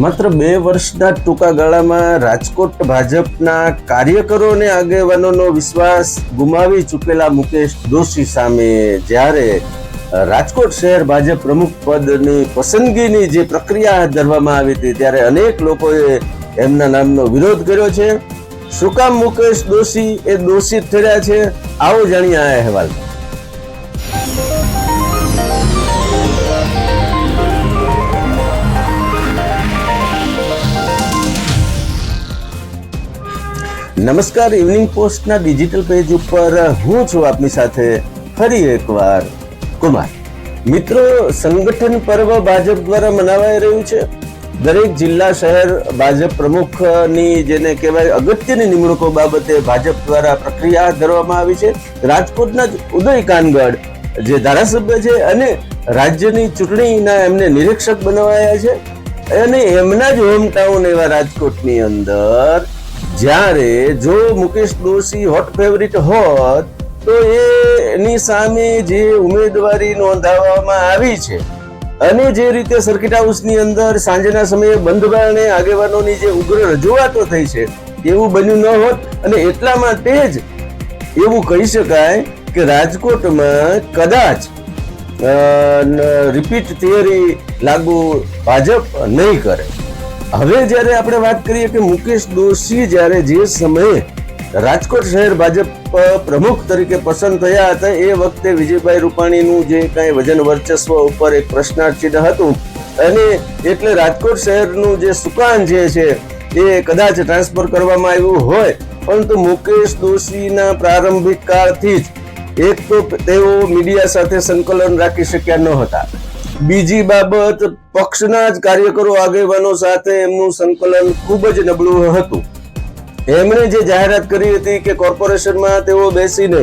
માત્ર બે વર્ષના ટૂંકા ગાળામાં રાજકોટ ભાજપના કાર્યકરો અને આગેવાનોનો વિશ્વાસ ગુમાવી ચૂકેલા મુકેશ દોશી સામે જ્યારે રાજકોટ શહેર ભાજપ પ્રમુખ પદની પસંદગીની જે પ્રક્રિયા હાથ ધરવામાં આવી હતી ત્યારે અનેક લોકોએ એમના નામનો વિરોધ કર્યો છે. શું કામ મુકેશ દોશી એ દોષિત ઠર્યા છે? આવો જાણીએ આ અહેવાલ. નમસ્કાર ઇવનિંગ પોસ્ટના ડિજિટલ પેજ ઉપર હું છું આપની સાથે ફરી એકવાર કુમાર. મિત્રો, સંગઠન પર્વ ભાજપ દ્વારા મનાવાઈ રહ્યું છે. દરેક જિલ્લા, શહેર ભાજપ પ્રમુખની જેને કહેવાય અગત્યની નિમણૂકો બાબતે ભાજપ દ્વારા પ્રક્રિયા ધરવામાં આવી છે. રાજકોટના જ ઉદય કાનગડ જે ધારાસભ્ય છે અને રાજ્યની ચૂંટણીના એમને નિરીક્ષક બનાવાયા છે. અને એમના જ હોમટાઉન એવા રાજકોટની અંદર જ્યારે જો મુકેશ દોશી હોટ ફેવરિટ હોત, તો એ એની સામે જે ઉમેદવારી નોંધાવવામાં આવી છે અને જે રીતે સર્કિટ હાઉસની અંદર સાંજના સમયે બંધ બારણે આગેવાનોની જે ઉગ્ર રજૂઆતો થઈ છે, એવું બન્યું ન હોત અને એટલા માટે જ એવું કહી શકાય કે રાજકોટમાં કદાચ રિપીટ થિયરી લાગુ ભાજપ નહીં કરે. હવે જ્યારે આપણે વાત કરીએ કે મુકેશ દોશી જ્યારે જે સમયે રાજકોટ શહેર ભાજપ પ્રમુખ તરીકે પસંદ થયા હતા, એ વખતે વિજયભાઈ રૂપાણીનું જે કાંઈ વજન વર્ચસ્વ ઉપર એક પ્રશ્નાર્થ ચિહ્ન હતું. અને એટલે રાજકોટ શહેરનું જે સુકાન જે છે, એ કદાચ ટ્રાન્સફર કરવામાં આવ્યું હોય, પરંતુ મુકેશ દોશીના પ્રારંભિક કાળથી જ એક તો તેઓ મીડિયા સાથે સંકલન રાખી શક્યા ન હતા બીજી બાબત, પક્ષના જ કાર્યકરો આગેવાનો સાથે એમનું સંકલન ખૂબ જ નબળું હતું. એમણે જે જાહેરાત કરી હતી કે કોર્પોરેશનમાં તેઓ બેસીને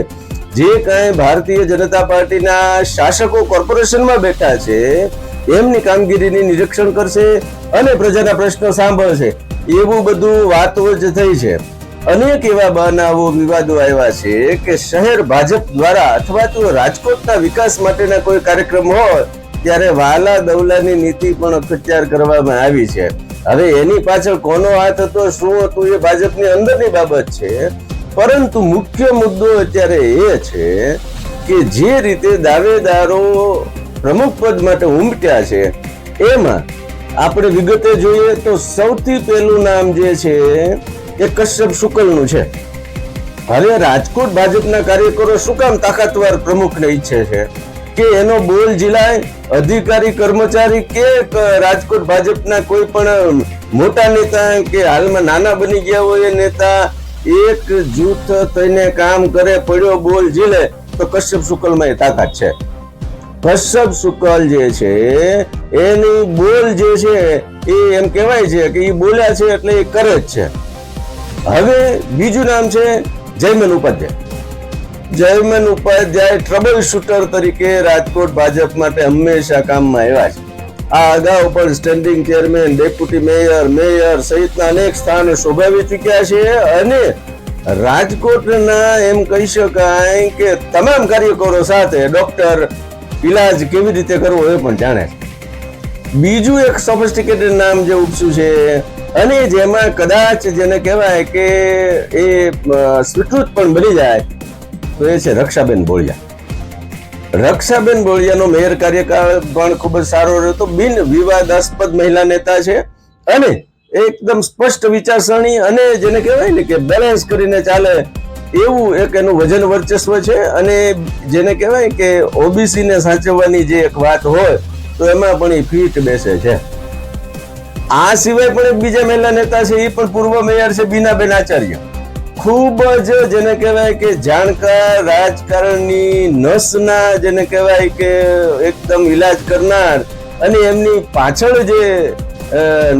જે કાંઈ ભારતીય જનતા પાર્ટીના શાસકો કોર્પોરેશનમાં બેઠા છે, એમની કામગીરીની નિરીક્ષણ કરશે અને પ્રજાના પ્રશ્નો સાંભળશે. એવું બધું વાતો જ થઈ છે. અનેક એવા બનાવો વિવાદો આવ્યા છે કે શહેર ભાજપ દ્વારા અથવા તો રાજકોટના વિકાસ માટેના કોઈ કાર્યક્રમ હોય ત્યારે વાલા દવલાની નીતિ પણ અખત્યાર કરવામાં આવી છે. હવે એની પાછળ કોનો હાથ હતો, શું હતું, એ ભાજપની અંદરની બાબત છે. પરંતુ મુખ્ય મુદ્દો અત્યારે એ છે કે જે રીતે દાવેદારો પ્રમુખ પદ માટે ઉમટ્યા છે, એમાં આપણે વિગતે જોઈએ તો સૌથી પહેલું નામ જે છે એ કશ્યપ શુકલનું છે. હવે રાજકોટ ભાજપના કાર્યકરો શું કામ તાકાતવાર પ્રમુખને ઈચ્છે છે? કે એનો બોલ જિલ્લા અધિકારી કર્મચારી કે રાજકોટ ભાજપના કોઈ પણ મોટા નેતા કે હાલમાં નાના બની ગયા હોય એ નેતા એક જૂથ થઈને કામ કરે, પડ્યો બોલ ઝીલે, તો કશ્યપ શુકલમાં એ તાકાત છે. કશ્યપ શુકલ જે છે, એની બોલ જે છે એ એમ કહેવાય છે કે એ બોલ્યા છે એટલે એ કરે જ છે. હવે બીજું નામ છે જયમન ઉપાધ્યાય. જયમન ઉપાધ્યાય ટ્રબલ શૂટર તરીકે રાજકોટ ભાજપ માટે હંમેશા કામમાં આવ્યા છે. આ અગાઉ પણ standing chairman deputy mayor mayor સહિતના અનેક સ્થાનો શોભાવી ચૂક્યા છે અને રાજકોટના એમ કહી શકાય કે તમામ કાર્યકરો સાથે ડોક્ટર ઇલાજ કેવી રીતે કરવો એ પણ જાણે છે. બીજું એક સોફિસ્ટિકેટેડ નામ જે ઉપસ્યું છે અને જેમાં કદાચ જેને કહેવાય કે એ સ્વીકૃત પણ બની જાય તો એ છે રક્ષાબેન બોળિયા. રક્ષાબેન બોળિયાનો મેયર કાર્યકાળ પણ ખૂબ જ સારો રહ્યો તો બિન વિવાદાસ્પદ મહિલા નેતા છે અને એકદમ સ્પષ્ટ વિચારસરણી અને જેને કહેવાય ને કે બેલેન્સ કરીને ચાલે એવું એક એનું વજન વર્ચસ્વ છે અને જેને કહેવાય કે ઓબીસીને સાચવવાની જે એક વાત હોય તો એમાં પણ એ ફીટ બેસે છે. આ સિવાય પણ એક બીજા મહિલા નેતા છે, એ પણ પૂર્વ મેયર છે બીનાબેન આચાર્ય. ખૂબ જ જેને કહેવાય કે જાણકાર, રાજકારણની નસના, જેને કહેવાય કે એકદમ ઈલાજ કરનાર અને એમની પાછળ જે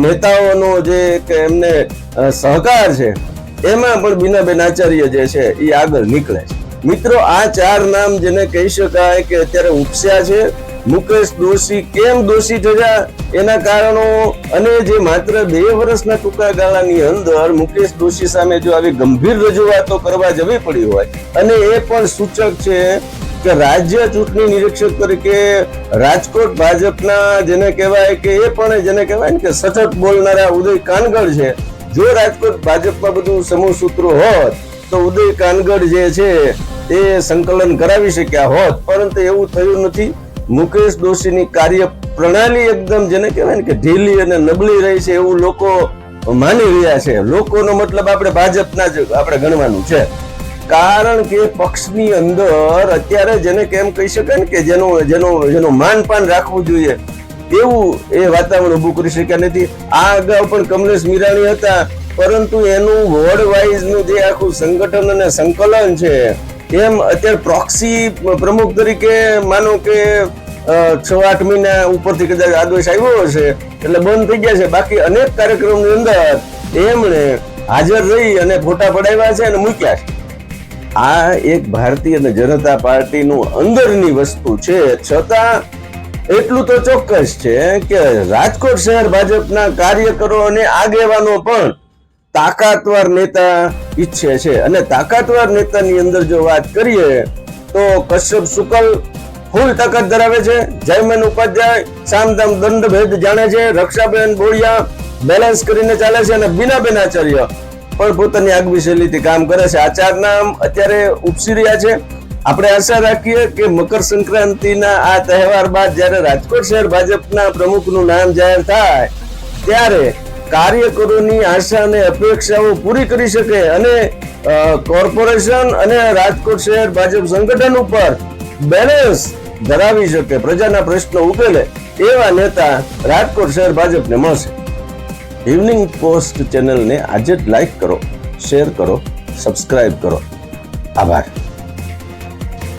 નેતાઓનો જે કે એમને સહકાર છે, એમાં પણ બીનાબેન આચાર્ય જે છે, એ આગળ નીકળે છે. મિત્રો, આ ચાર નામ જેને કહી શકાય કે અત્યારે ઉપસ્યા છે મુકેશ દોશી કેમ દોષી થયા? એના કારણો અને જે માત્ર બે વર્ષના ટૂંકા ગાળાની અંદર મુકેશ દોશી સામે જો આવી ગંભીર રજૂઆતો કરવા જવી પડી હોય, અને એ પણ સૂચક છે કે રાજ્ય ચૂંટણી નિરીક્ષક તરીકે રાજકોટ ભાજપના જેને કહેવાય કે એ પણ જેને કહેવાય ને કે સતત બોલનારા ઉદય કાનગડ છે. જો રાજકોટ ભાજપમાં બધું સમૂહ સૂત્રો હોત, તો ઉદય કાનગડ જે છે, એ સંકલન કરાવી શક્યા હોત, પરંતુ એવું થયું નથી. મુકેશ દોશીની કાર્ય પ્રણાલી એકદમ જેને કહેવાય ને કે ઢીલી અને નબળી રહી છે એવું લોકો માની રહ્યા છે. લોકોનો મતલબ આપણે ભાજપના જ આપણે ગણવાનું છે. કારણ કે પક્ષની અંદર અત્યારે જેને કેમ કહી શકાય ને કે જેનું જેનું જેનું માનપાન રાખવું જોઈએ એવું એ વાતાવરણ ઊભું કરી શક્યા નથી. આ અગાઉ પણ કમલેશ મીરાણી હતા, પરંતુ એનું વોર્ડ વાઇઝનું જે આખું સંગઠન અને સંકલન છે એમ અત્યારે પ્રોક્સી પ્રમુખ તરીકે માનો કે છ આઠ મહિના ઉપરથી કદાચ આદેશ આવ્યો હશે, એટલે બંધ થઈ ગયા છે. બાકી અનેક કાર્યક્રમની અંદર એમણે હાજર રહી અને ફોટા પડાવ્યા છે અને મૂક્યા છે. આ એક ભારતીય જનતા પાર્ટીનું અંદરની વસ્તુ છે. છતાં એટલું તો ચોક્કસ છે કે રાજકોટ શહેર ભાજપના કાર્યકરો અને આગેવાનો પણ તાકાતવાર નેતા ઈચ્છે છે. અને તાકાતવાર નેતાની અંદર જો વાત કરીએ, તો કશ્યપ શુકલ ફૂલ તાકાત ધરાવે છે. જયમન ઉપાધ્યાય સામધામ દંડ ભેદ જાણે છે. રક્ષાબેન બોળિયા બેલેન્સ કરીને ચાલે છે અને બીનાબેન આચાર્ય પણ પોતાની આગવી શૈલીથી કામ કરે છે. આ નામ અત્યારે ઉપસી રહ્યા છે. આપણે આશા રાખીએ કે મકર સંક્રાંતિના આ તહેવાર બાદ જ્યારે રાજકોટ શહેર ભાજપના પ્રમુખનું નામ જાહેર થાય, ત્યારે કાર્યકરોની આશા અને અપેક્ષાઓ પૂરી કરી શકે અને કોર્પોરેશન અને રાજકોટ શહેર ભાજપ સંગઠન ઉપર બેલેન્સ ધરાવી શકે. પ્રજાના પ્રશ્નો ઉકેલે એવા નેતા રાજકોટ શહેર ભાજપને મળશે. ઇવનિંગ પોસ્ટ ચેનલને આજે જ લાઈક કરો શેર કરો સબસ્ક્રાઈબ કરો. આભાર.